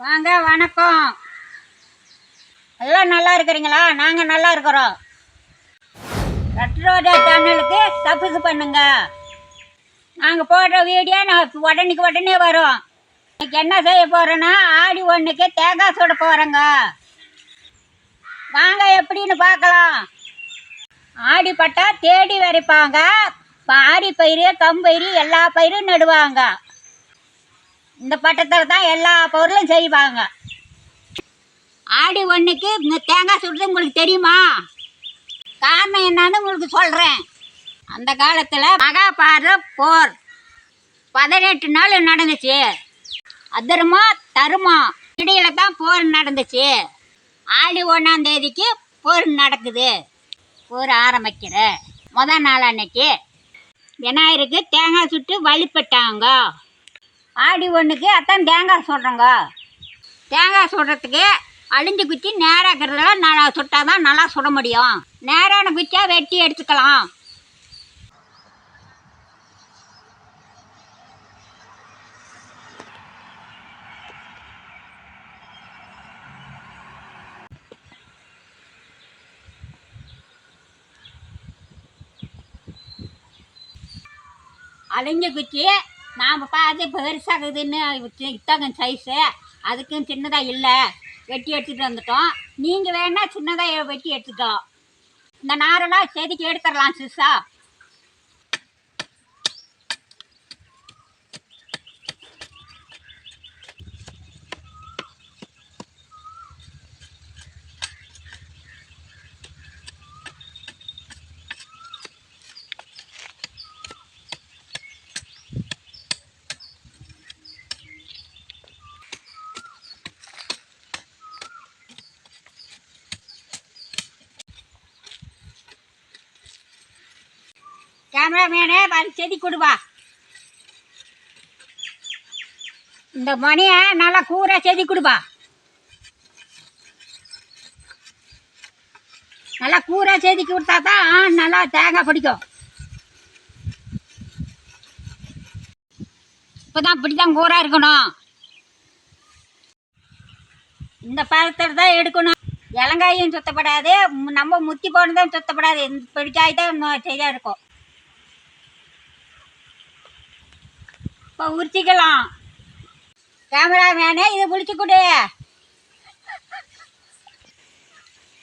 வாங்க வணக்கம். எல்லாம் நல்லா இருக்கிறீங்களா? நாங்கள் நல்லா இருக்கிறோம். ரெட்ரோடா சேனலுக்கு சப்ஸ்கிரைப் பண்ணுங்க. நாங்கள் போடுற வீடியோ நான் உடனேக்கு உடனே வரும். இன்னைக்கு என்ன செய்ய போகிறோன்னா ஆடி ஒன்றுக்கு தேங்காய் சுட போகிறேங்க வாங்க எப்படின்னு பார்க்கலாம். ஆடி பட்டா தேடி வரைப்பாங்க. ஆடி பயிறு கம்பயிறு எல்லா பயிரும் நடுவாங்க. இந்த பட்டத்தில் தான் எல்லா பொருளும் செய்வாங்க. ஆடி ஒன்றுக்கு இந்த தேங்காய் சுடுறது உங்களுக்கு தெரியுமா? காரணம் என்னன்னு உங்களுக்கு சொல்கிறேன் அந்த காலத்தில் மகாபாரத போர். பதினெட்டு நாள் நடந்துச்சு. அதர்மா தருமா இடையில தான் போர் நடந்துச்சு. ஆடி ஒன்றாம் தேதிக்கு போர் நடக்குது. போர் ஆரம்பிக்கிற முத நாள் அன்னைக்கு விநாயகருக்கு தேங்காய் சுட்டு வழிபட்டாங்க. ஆடி ஒன்றுக்கு அத்தான் தேங்காய் சுடுறோங்க தேங்காய் சுடுறதுக்கு அழிஞ்சு குச்சி நேராக இருக்கிறதுல நல்லா சுட்டால் தான் நல்லா சுட முடியும். நேரான குச்சியாக வெட்டி எடுத்துக்கலாம். அழிஞ்ச குச்சி நாம் பார்த்து பெருசாகுதுன்னு இத்தங்க சைஸு அதுக்கும் சின்னதாக இல்லை. வெட்டி எடுத்துகிட்டு வந்துட்டோம். நீங்கள் வேணால் சின்னதாக வெட்டி எடுத்துட்டோம் இந்த நாரெல்லாம் செதுக்கி எடுத்துடலாம் சிஸ்ஸா கேமராமேனே பாரு செதுக்கி கொடுவா இந்த மணியை நல்லா கூற செடி கொடுப்பா நல்லா கூரை செதுக்கி கொடுத்தா தான் நல்லா தேங்காய் பிடிக்கும். இப்போ தான் இப்படி தான் கூரா இருக்கணும். இந்த பழத்தை தான் எடுக்கணும். இலங்காயும் சுத்தப்படாது நம்ம முத்தி போனதும் சுத்தப்படாது. இந்த பிடிக்காய் தான் சரியாக இருக்கும். இப்போ உரிச்சிக்கலாம். கேமராமேனே இதை முடிச்சு கொடு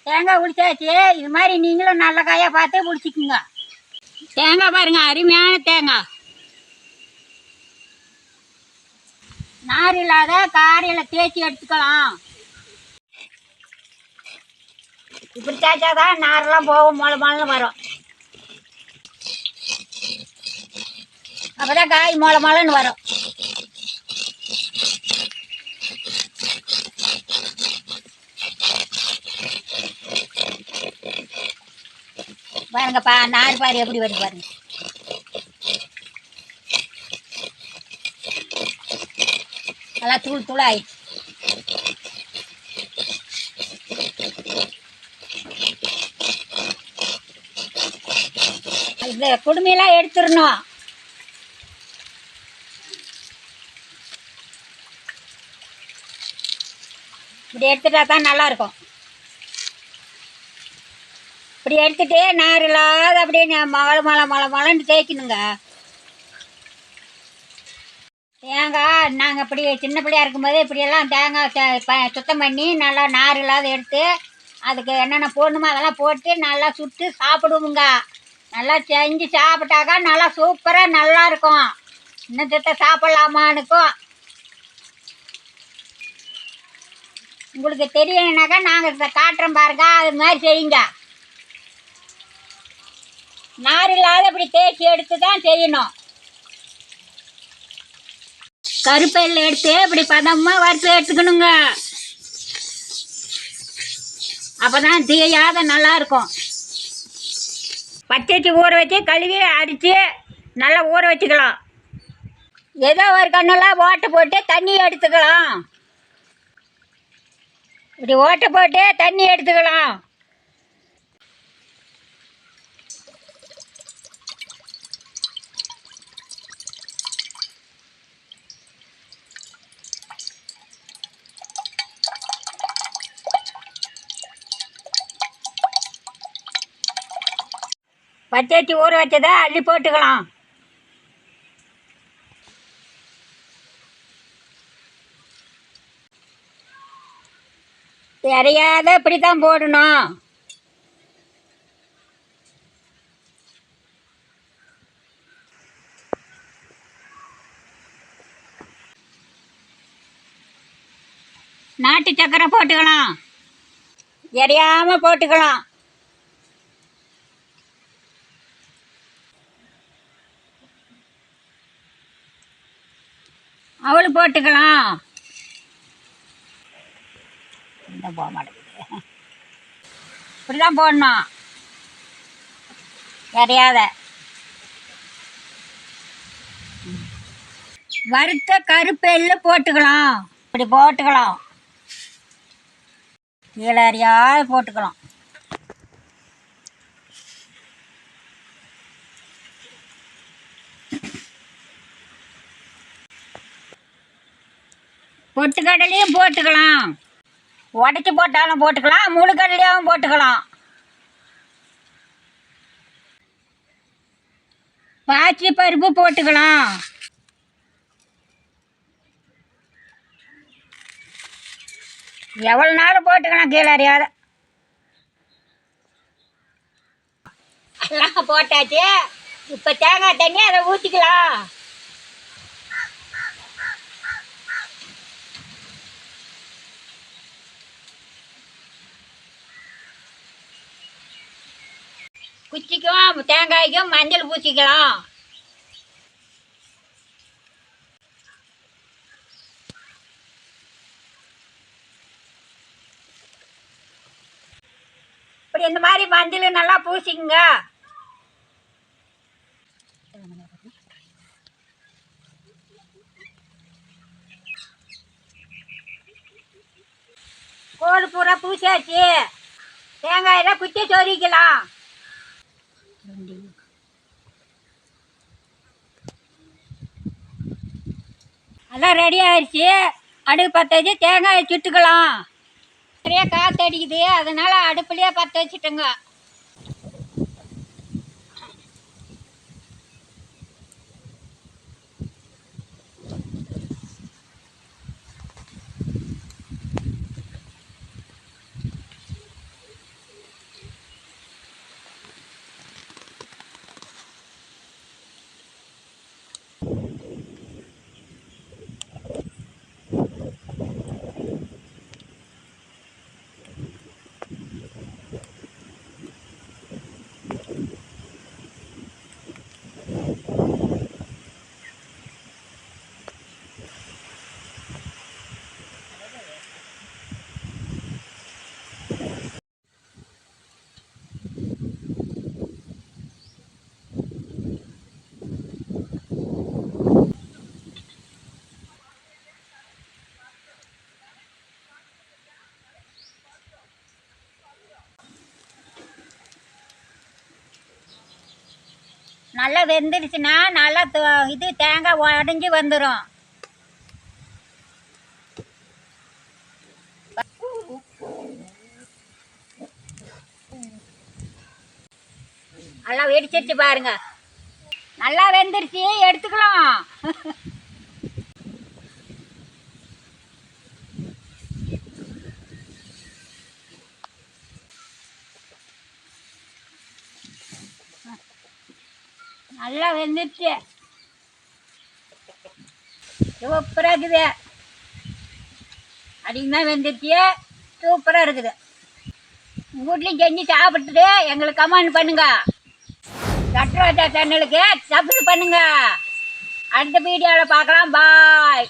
தேங்காய் உடிச்சாச்சு இது மாதிரி நீங்களும் நல்ல காயாக பார்த்து பிடிச்சிக்குங்க. தேங்காய் பாருங்க அருமையான தேங்காய். நார் இல்லாத காரையில் தேய்ச்சி எடுத்துக்கலாம். இப்படி தேய்ச்சாதான் நாரெல்லாம் போகும் மொளை மொளன்னு வரும். அப்பதான் காய் மொளை மொளன்னு வரும். பாருங்கப்பா நார் பாரு எப்படி வருது பாருங்க. நல்லா தூள் தூளாய். ஆயிடுச்சு இந்த குடுமையெல்லாம் எடுத்துடணும். இப்படி எடுத்துட்டா தான் நல்லாயிருக்கும். இப்படி எடுத்துகிட்டு நார் இல்லாத அப்படியே ந- மழை மழை மழை மழைன்னு தேய்க்கணுங்க. தேங்காய் நாங்கள் இப்படி சின்ன பிள்ளையா இருக்கும்போது இப்படியெல்லாம் தேங்காய் ப- சுத்தம் பண்ணி நல்லா நார் இல்லாத எடுத்து அதுக்கு என்னென்ன போடணுமோ அதெல்லாம் போட்டு நல்லா சுட்டு சாப்பிடுவோங்க நல்லா செஞ்சு சாப்பிட்டாக்கா நல்லா சூப்பராக நல்லா இருக்கும் இன்னும் சித்த சாப்பிட்லாமான்னுக்கும் உங்களுக்கு தெரியணுனாக்கா நாங்கள் காட்டுறோம் பாருங்க அது மாதிரி செய்யுங்க. நார் இல்லாத இப்படி தேய்ச்சி எடுத்து தான் செய்யணும். கருப்பையில் எடுத்து இப்படி பதமாக வறுத்து எடுத்துக்கணுங்க. அப்போ தான் தீயாத நல்லா இருக்கும். ஊற வச்சு கழுவி அடித்து நல்லா ஊற வச்சுக்கலாம். ஏதோ ஒரு கண்ணெல்லாம் ஓட்டை போட்டு தண்ணி எடுத்துக்கலாம். இப்படி ஓட்டை போட்டு தண்ணி எடுத்துக்கலாம். பச்சரிசி ஊற வச்சதா அள்ளி போட்டுக்கலாம். தெரியாத இப்படி தான் போடணும். நாட்டு சக்கரை போட்டுக்கலாம். எரியாம போட்டுக்கலாம். அவள் போட்டுக்கலாம். ஒன்றும் போக மாட்டேங்குது இப்படிதான் போடணும். வரையாத வறுத்த கருப்பு எள்ளு போட்டுக்கலாம். இப்படி போட்டுக்கலாம். கீழே அறியாத போட்டுக்கலாம். பொட்டுக்கடலையும் போட்டுக்கலாம். உடச்சி போட்டாலும் போட்டுக்கலாம் முழுக்கடலையாகவும் போட்டுக்கலாம். பாச்சி பருப்பு போட்டுக்கலாம். எவ்வளோ நாள் போட்டுக்கலாம் கீழே அறியாத. எல்லாம் போட்டாச்சு. இப்போ தேங்காய் தண்ணி அதை ஊற்றிக்கலாம் குச்சிக்கும் தேங்காய்க்கும் மஞ்சள் பூசிக்கலாம். இப்படி இந்த மாதிரி மஞ்சள் நல்லா பூசிக்குங்க. கோல் பூரா பூசியாச்சு தேங்காயெல்லாம் குத்தி சொரிக்கலாம். எல்லாம் ரெடி ஆயிடுச்சு அடுப்பு பற்ற வச்சு தேங்காயை சுட்டுக்கலாம். நிறைய காற்று அடிக்குது. அதனால் அடுப்புலேயே பற்ற வச்சுட்டோங்க. நல்லா வெந்துருச்சுன்னா நல்லா இது தேங்காய் உடஞ்சி வந்துடும் நல்லா வெடிச்சிருச்சு பாருங்க. நல்லா வெந்துருச்சு எடுத்துக்கலாம். நல்லா வெந்துருச்சு. சூப்பராக இருக்குது அதிகமாக வெந்துருச்சு. சூப்பராக இருக்குது. உங்கள் வீட்லையும் செஞ்சு சாப்பிட்டுட்டு எங்களுக்கு கமெண்ட் பண்ணுங்க. கட்டுரோட்டா சேனலுக்கு சப்ஸ்கிரைப் பண்ணுங்க. அடுத்த வீடியோவில் பார்க்கலாம். பாய்